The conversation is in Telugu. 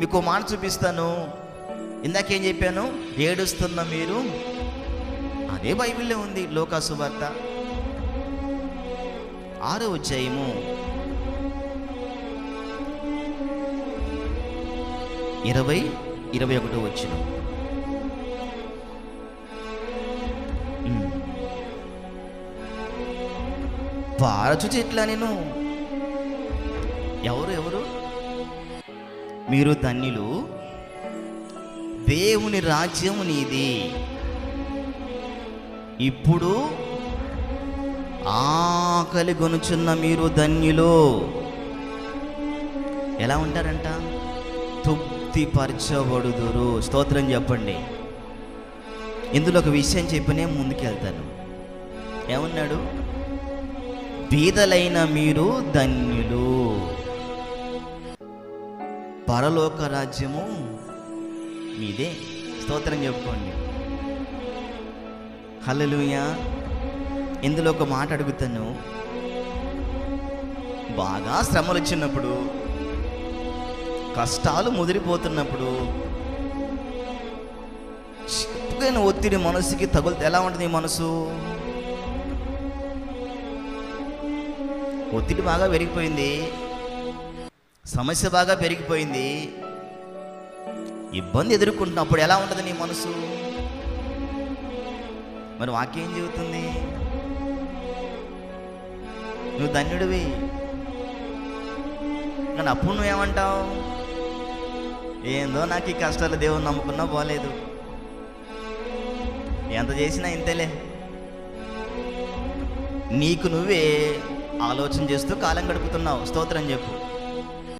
మీకు మాట చూపిస్తాను. ఇందాకేం చెప్పాను? ఏడుస్తున్న మీరు. అదే బైబిల్లో ఉంది లోకాసు వార్త ఆరో అధ్యాయము. ఇరవై ఇరవై ఒకటో వచ్చిన పారచు చెట్ల నేను ఎవరు ఎవరు? మీరు ధన్యులు. దేవుని రాజ్యము నీది. ఇప్పుడు ఆకలి గొనుచున్న మీరు ధన్యులు. ఎలా ఉంటారంట? తృప్తిపరచబడుదురు. స్తోత్రం చెప్పండి. ఇందులో ఒక విషయం చెప్పినే ముందుకెళ్తాను. ఏమన్నాడు? బీదలైన మీరు ధన్యులు. పరలోక రాజ్యము మీదే. స్తోత్రం చెప్పుకోండి. హల్లెలూయా. ఇందులో ఒక మాట అడుగుతాను. బాగా శ్రమలు వచ్చినప్పుడు కష్టాలు ముదిరిపోతున్నప్పుడు చిక్కుకైన ఒత్తిడి మనసుకి తగులు ఎలా ఉంటుంది మనసు? ఒత్తిడి బాగా పెరిగిపోయింది. సమస్య బాగా పెరిగిపోయింది. ఇబ్బంది ఎదుర్కొంటున్నప్పుడు ఎలా ఉంటుంది నీ మనసు? మరి వాక్యం చెబుతుంది? నువ్వు ధన్యుడివి. కానీ అప్పుడు నువ్వేమంటావు? ఏందో నాకు ఈ కష్టాలు దేవుని నమ్ముకున్నా పోలేదు. ఎంత చేసినా ఇంతేలే. నీకు నువ్వే ఆలోచన చేస్తూ కాలం గడుపుతున్నావు. స్తోత్రం చెప్పు.